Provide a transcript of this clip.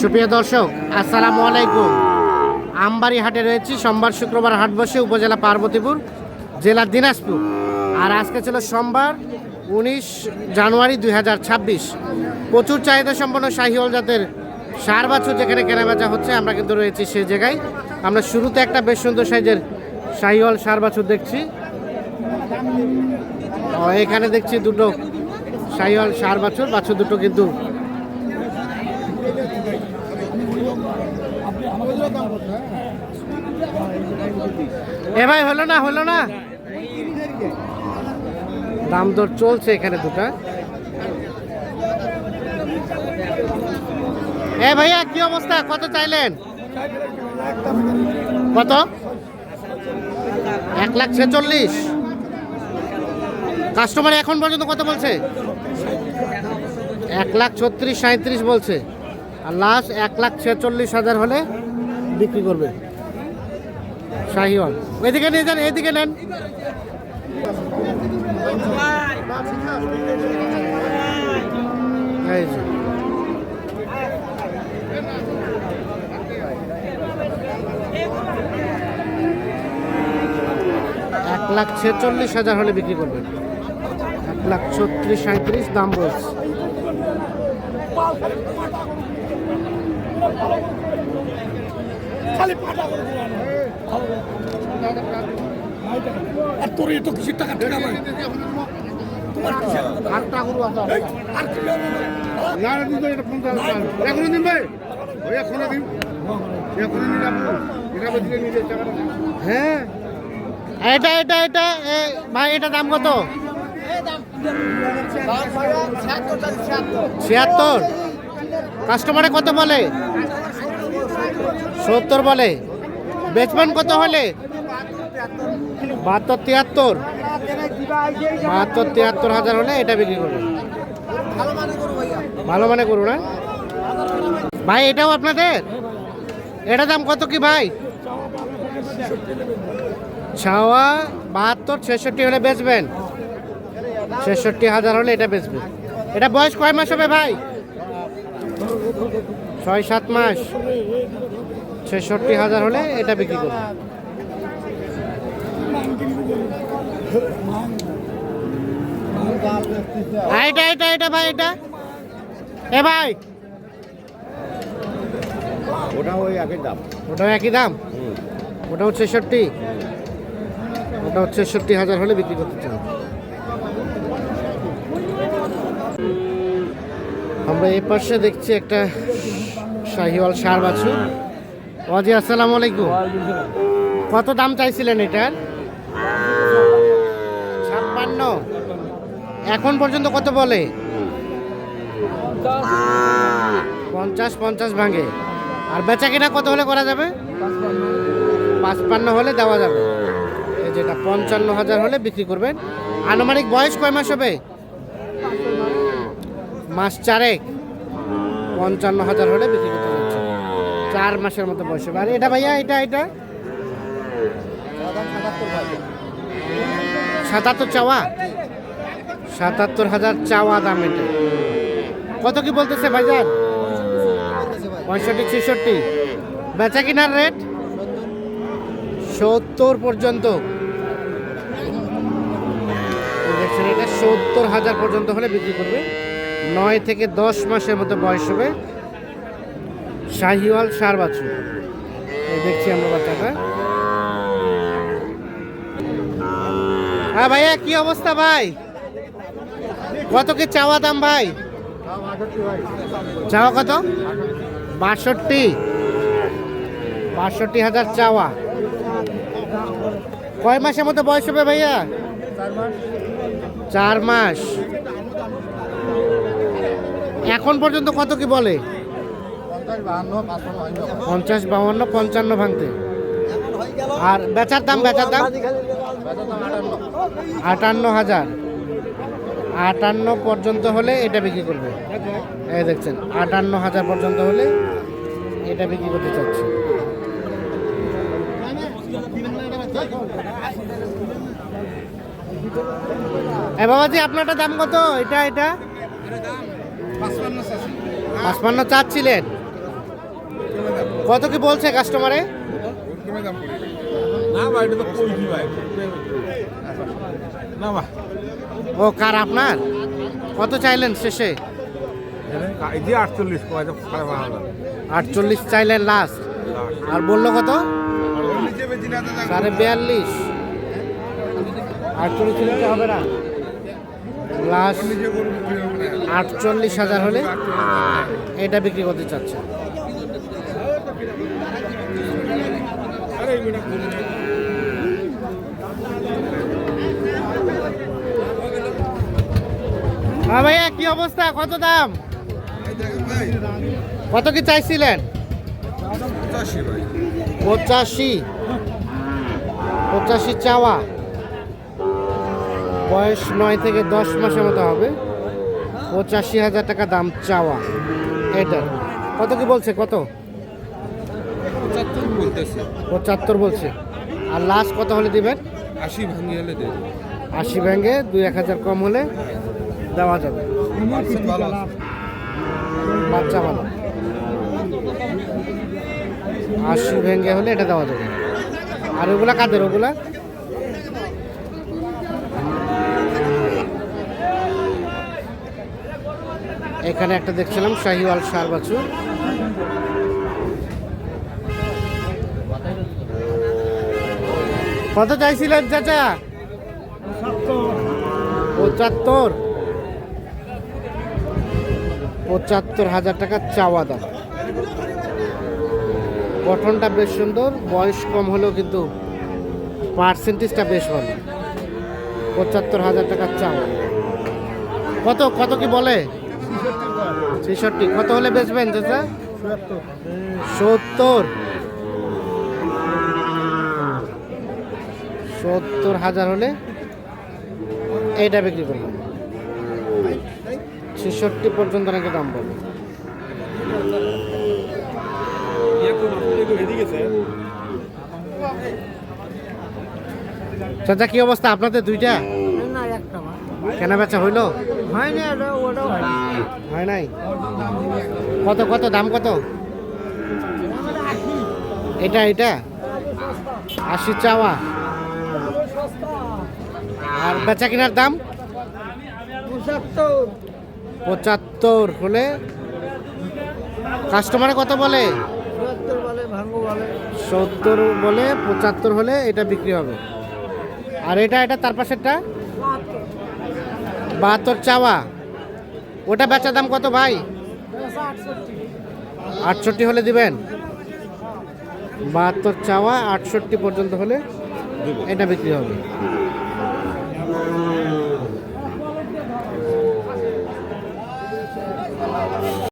সুপ্রিয় দর্শক, আসসালামু আলাইকুম। আমবাড়ি হাটে রয়েছি, সোমবার শুক্রবার হাট বসে উপজেলা পার্বতীপুর, জেলা দিনাজপুর। আর আজকে ছিল সোমবার উনিশ জানুয়ারি দুই হাজার ছাব্বিশ। প্রচুর চাহিদা সম্পন্ন শাহিওয়াল জাতের সার বাছুর যেখানে কেনাবেচা হচ্ছে, আমরা কিন্তু রয়েছি সেই জায়গায়। আমরা শুরুতে একটা বেশ সুন্দর সাইজের শাহিওয়াল সার বাছুর দেখছি। এখানে দেখছি দুটো শাহিওয়াল সার বাছুর বাছুর দুটো কিন্তু এ ভাই, হলো না হলো না? দাম দর চলছে এখানে দুটা। এ ভাইয়া, কি অবস্থা? কত চাইলেন? কত? এক লাখ ছেচল্লিশ। কাস্টমার এখন পর্যন্ত কত বলছে? এক লাখ ছত্রিশ সাঁত্রিশ বলছে। আর লাস্ট এক লাখ ছেচল্লিশ হাজার হলে বিক্রি করবে। শাহিওয়াল। এদিকে নিয়ে যান, এদিকে নেন। এক লাখ ছেচল্লিশ হাজার হলে বিক্রি করবেন এক লাখ ছত্রিশ সাঁত্রিশ দাম বলছে আর তোর এত কিসের টাকা? টাকা নয় আটটা গরু আছে। আর কি না। না দিন এটা ফোন এখন দিন ভাই। ওই এখন দিন। এখন দিন আপনি এটা বলছিলেন নিজে টাকাটা হ্যাঁ। এটা এটা এটা এ, ভাই এটা দাম কত? ছিয়াত্তর। কাস্টমারে কত বলে? সত্তর বলে। বেচবেন কত হলে? বাহাত্তর, তিয়াত্তর। বাহাত্তর, তিয়াত্তর হাজার হলে এটা বিক্রি করবে। ভালো মানে করুন না? ভাই, এটাও আপনাদের? এটা দাম কত কি ভাই? ছাওয়া বাহাত্তর, ছেষট্টি হলে বেচবেন। ছেষট্টি হাজার হলে এটা বেচবেন এটা বয়স কয় মাস হবে ভাই? ছয়, সাত মাস। ছেষট্টি হাজার হলে এটা বিক্রি করবে। এটা এটা এটা ভাই এটা? এ ভাই। ওটা ওই একই দাম। ওটাও একই দাম? ওটাও ছেষট্টি? ওটাও ছেষট্টি হাজার হলে বিক্রি করতে চান আমরা এই পাশে দেখছি একটা শাহিওয়াল সার বাছু ওয়াজি, আসসালামু আলাইকুম। কত দাম চাইছিলেন এটার? ছাপ্পান্ন। এখন পর্যন্ত কত বলে? পঞ্চাশ পঞ্চাশ ভাঙে। আর বেচা কিনা কত হলে করা যাবে? পাঁচপান্ন হলে দেওয়া যাবে। যেটা পঞ্চান্ন হাজার হলে বিক্রি করবেন। আনুমানিক বয়স কয় মাস হবে? মাস চারেক। পঞ্চান্ন হাজার হলে বিক্রি যাচ্ছে চার মাসের মতো বয়স আর এটা ভাইয়া, এটা এটা? সাতাত্তর চাওয়া? সাতাত্তর হাজার চাওয়া দাম এটা। কত কি বলতেছে ভাইজান? পঁয়ষট্টি, ছেষট্টি। বেচা কিনার রেট সত্তর পর্যন্ত। সত্তর হাজার পর্যন্ত হলে বিক্রি করবে। নয় থেকে দশ মাসের মতো বয়স হবে। শাহিওয়াল সার বাছুর। দেখছি আমরা বাচ্চাটা। হ্যাঁ ভাইয়া, কি অবস্থা ভাই? কত কি চাওয়া দাম ভাই? চাওয়া কত? বাষট্টি। বাষট্টি হাজার চাওয়া। কয় মাসের মতো বয়স হবে ভাইয়া? চার মাস। এখন পর্যন্ত কত কি বলে? পঞ্চাশ বাউন্ন পঞ্চান্ন ভাঙতে। আর বেচার দাম বেচার দাম? আটান্ন হাজার। আটান্ন পর্যন্ত হলে এটা বিক্রি করবে। এই দেখছেন আটান্ন হাজার পর্যন্ত হলে এটা বিক্রি করতে চাচ্ছি। এ বাবাজি আপনারটা দাম কত? এটা এটা? পাঁচপান্ন চাচ্ছিলেন? কত কি বলছে কাস্টমারে ও কার আপনার? কত চাইলেন শেষে? আটচল্লিশ চাইলেন লাস্ট আর বলল কত? সাড়ে বিয়াল্লিশ। আটচল্লিশ হবে না। লাস্ট। আটচল্লিশ হাজার হলে এটা বিক্রি করতে চাচ্ছে আরে এগুলো গরু নেই। হ্যাঁ ভাইয়া কি অবস্থা? কত দাম? কত কি চাইছিলেন? পঁচাশি পঁচাশি? চাওয়া। বয়স নয় থেকে দশ মাসের মতো হবে। পঁচাশি হাজার টাকা দাম চাওয়া। এটার কত কি বলছে? কত? পঁচাত্তর বলছে। আর লাস্ট কত হলে দিবেন? আশি ভাঙি হলে দেবে। আশি ব্যাঙ্গে দুই এক হাজার কম হলে দেওয়া যাবে। বাচ্চা ভালো। আশি ভেঙ্গে হলে এটা দেওয়া যাবে। আর ওগুলা কাদের? ওগুলা? এখানে একটা দেখছিলাম, শাহিওয়াল সার বাছুর। কত চাইছিলেন, চাচা? পঁচাত্তর। পঁচাত্তর হাজার টাকা চাওয়া দাম। গঠনটা বেশ সুন্দর, বয়স কম হলেও কিন্তু পার্সেন্টেজটা বেশ ভালো। পঁচাত্তর হাজার টাকা চাওয়া। কত কত কি বলে? ছেষট্টি। কত হলে বেচবেন চাচা? সত্তর। সত্তর হাজার হলে এইটা বিক্রি করবেন ছেষট্টি পর্যন্ত নাকি দাম বলে। চাচা, কি অবস্থা আপনাদের দুইটা? কেনা বেচা হইল? হয় নাই? কত কত, দাম কত? এটা এটা? আশি চাওয়া। আর বেচা কেনার দাম? পঁচাত্তর পঁচাত্তর হলে কাস্টমারে কত বলে? সত্তর বলে পঁচাত্তর হলে এটা বিক্রি হবে। আর এটা এটা তার পাশেরটা? বাহাত্তর। চাওয়া। ওটা বেচা দাম কত ভাই? আটষট্টি। হলে দিবেন? বাহাত্তর চাওয়া আটষট্টি পর্যন্ত হলে এটা বিক্রি হবে।